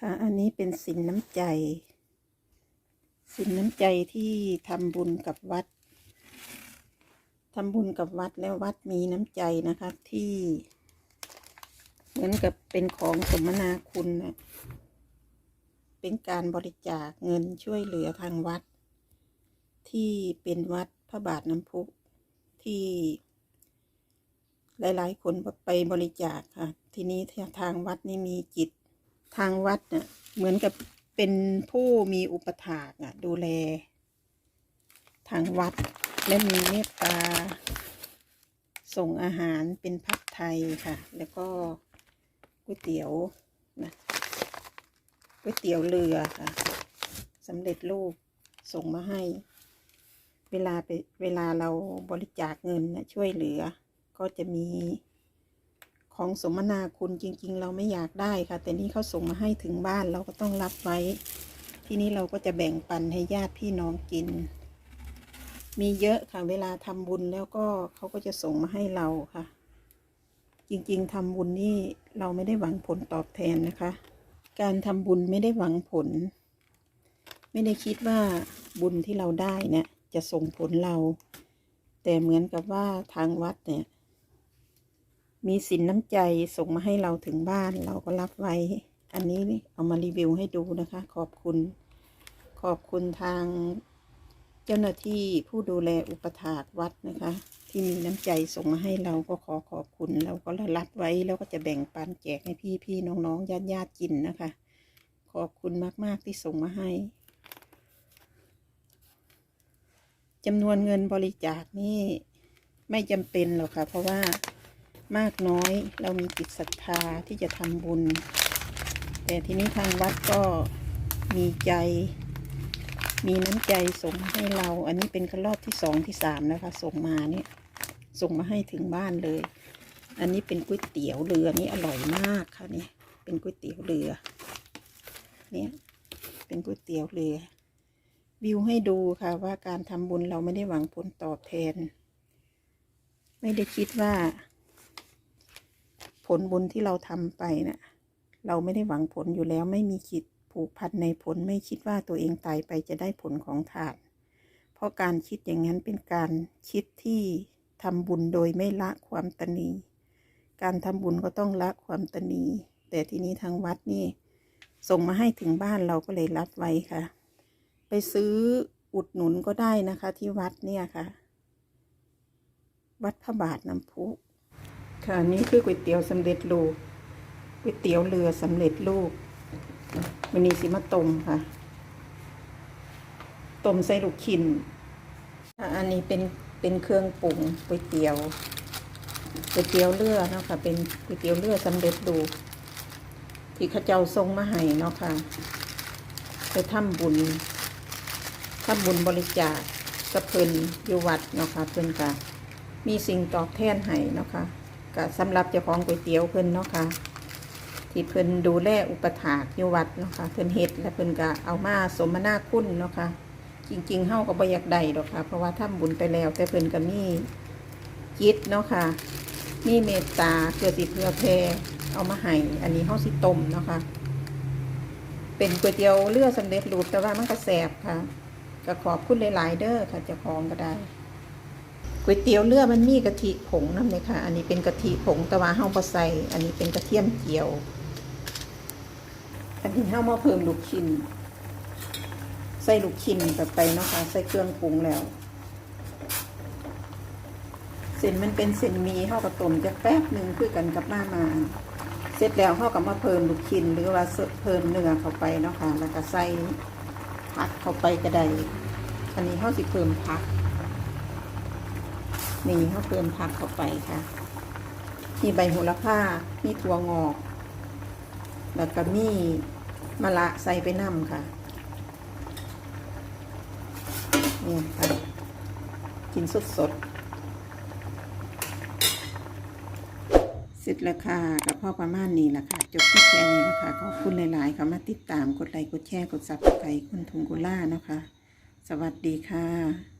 ค่ะ อันนี้เป็นสินน้ำใจ สินน้ำใจที่ทำบุญกับวัดทำบุญกับวัดแล้ววัดมีน้ำใจนะคะที่ เหมือนกับเป็นของสมนาคุณนะเป็นการบริจาคเงินช่วยเหลือทางวัด ที่เป็นวัดพระบาทน้ำพุที่ หลาย ๆ คนไปบริจาคค่ะ ทีนี้ทางวัดนี่มีจิต ทางวัดเน่ะเหมือนกับเป็นผู้มีอุปถากอะ ดูแล ทางวัด และมีเมตตา ส่งอาหารเป็นผัดไทยค่ะ แล้วก็ก๋วยเตี๋ยวนะก๋วยเตี๋ยวเรือค่ะสำเร็จรูปส่งมาให้ เวลาไปเวลาเราบริจาคเงินนะช่วยเหลือ ก็จะมี ของสมนาคุณจริง ๆ เราไม่อยากได้ค่ะ แต่นี่เขาส่งมาให้ถึงบ้านเราก็ต้องรับไว้ ที่นี้เราก็จะแบ่งปันให้ญาติพี่น้องกิน มีเยอะค่ะ เวลาทำบุญแล้วก็เขาก็จะส่งมาให้เราค่ะ จริง ๆทำบุญนี่เราไม่ได้หวังผลตอบแทนนะคะ การทำบุญไม่ได้หวังผล ไม่ได้คิดว่าบุญที่เราได้เนี่ยจะส่งผลเรา แต่เหมือนกับว่าทางวัดเนี่ย มีสินน้ำใจส่งมาให้เราถึงบ้านเราก็รับไว้ อันนี้เอามารีวิวให้ดูนะคะ ขอบคุณ ขอบคุณทางเจ้าหน้าที่ผู้ดูแลอุปถากวัดนะคะ ที่มีน้ำใจส่งมาให้เราก็ขอขอบคุณ เราก็รับไว้แล้วก็จะแบ่งปันแจกให้พี่พี่ๆน้องๆญาติญาติๆกินนะคะ ขอบคุณมากๆที่ส่งมาให้จำนวนเงินบริจาคนี่ไม่จำเป็นหรอกค่ะ เพราะว่า มากน้อยเรามีจิตศรัทธาที่จะทำบุญ แต่ทีนี้ทางวัดก็มีใจ มีน้ำใจส่งให้เรา อันนี้เป็นรอบที่สองที่สามแล้วค่ะส่งมาเนี่ยส่งมาให้ถึงบ้านเลย อันนี้เป็นก๋วยเตี๋ยวเรือนี่อร่อยมากค่ะเนี่ยเป็นก๋วยเตี๋ยวเรือ เนี่ยเป็นก๋วยเตี๋ยวเรือ วิวให้ดูค่ะว่าการทำบุญเราไม่ได้หวังผลตอบแทน ไม่ได้คิดว่า ผลบุญที่เราทำไปน่ะเราไม่ได้หวังผลอยู่แล้วไม่มีคิดผูกพันในผลไม่คิดว่าตัวเองตายไปจะได้ผลของทาน เพราะการคิดอย่างนั้นเป็นการคิดที่ทำบุญโดยไม่ละความตนี การทำบุญก็ต้องละความตนี แต่ทีนี้ทางวัดนี่ ส่งมาให้ถึงบ้านเราก็เลยรับไว้ค่ะ ไปซื้ออุดหนุนก็ได้นะคะ ที่วัดเนี่ยค่ะ วัดพระบาทน้ำพุ ค่ะนี่คือก๋วยเตี๋ยวสำเร็จรูปก๋วยเตี๋ยวเรือสำเร็จรูปวันนี้สิมาต้มค่ะต้มใส่ลูกชิ้นค่ะอันนี้เป็นเป็นเครื่องปรุงก๋วยเตี๋ยวก๋วยเตี๋ยวเรือเนาะค่ะ เป็นก๋วยเตี๋ยวเรือสำเร็จรูปที่ข้าเจ้าทรงมาให้เนาะค่ะ ไปทำบุญทำบุญบริจาคกับเพิ่นอยู่วัดเนาะค่ะเพิ่นก็มีสิ่งตอบแทนให้เนาะค่ะ ก็สำหรับเจ้าของก๋วยเตี๋ยวเพิ่นเนาะค่ะ ที่เพิ่นดูแลอุปถากอยู่วัดเนาะค่ะเพิ่นเฮ็ดและเพิ่นก็เอามาสมนาคุณเนาะค่ะ จริงๆเฮาก็บ่อยากได้ดอกค่ะ เพราะว่าทำบุญไปแล้ว แต่เพิ่นก็มีจิตเนาะค่ะ มีเมตตาเพื่อสิเพื่อแผ่เอามาให้อันนี้เฮาสิต้มเนาะค่ะ เป็นก๋วยเตี๋ยวเลือดสำเร็จรูปแต่ว่ามันก็แสบค่ะก็ขอบคุณหลาย ๆ เด้อค่ะเจะพองก็ได้ ก๋วยเตี๋ยวเลือดมันมีกะทิผงนั่นเลยค่ะ อันนี้เป็นกะทิผงต่ว่าเฮาบ่ใส่อันนี้เป็นกระเทียมเจียว อันนี้เฮามาเพิ่มลูกชิ้น ใส่ลูกชิ้นแบบไปเนาะค่ะ ใส่เครื่องปรุงแล้ว เส้นมันเป็นเส้นมีเฮาก็ต้มจักแป๊บหนึ่งคือกันกับมามา เสร็จแล้วเขาก็มาเพิ่มลูกชิ้นหรือว่าเพิ่มเนื้อเข้าไปเนาะค่ะ แล้วก็ใส่ผักเข้าไปก็ได้ อันนี้เขาสิเพิ่มผัก นี่เขาเพิ่มผักเข้าไปค่ะ มีใบโหระพา มีถั่วงอก แล้วก็มีมะละใส่ไปน้ำค่ะ นี่ค่ะ กินสดๆเสร็จแล้วค่ะกับพ่อประมาณนี้แหละค่ะ จบที่แค่นี้นะคะขอบคุณหลาย ๆ ค่ะมาติดตามกดไลค์กดแชร์กดซับสไครต์คุณทุงกุล่านะคะ สวัสดีค่ะ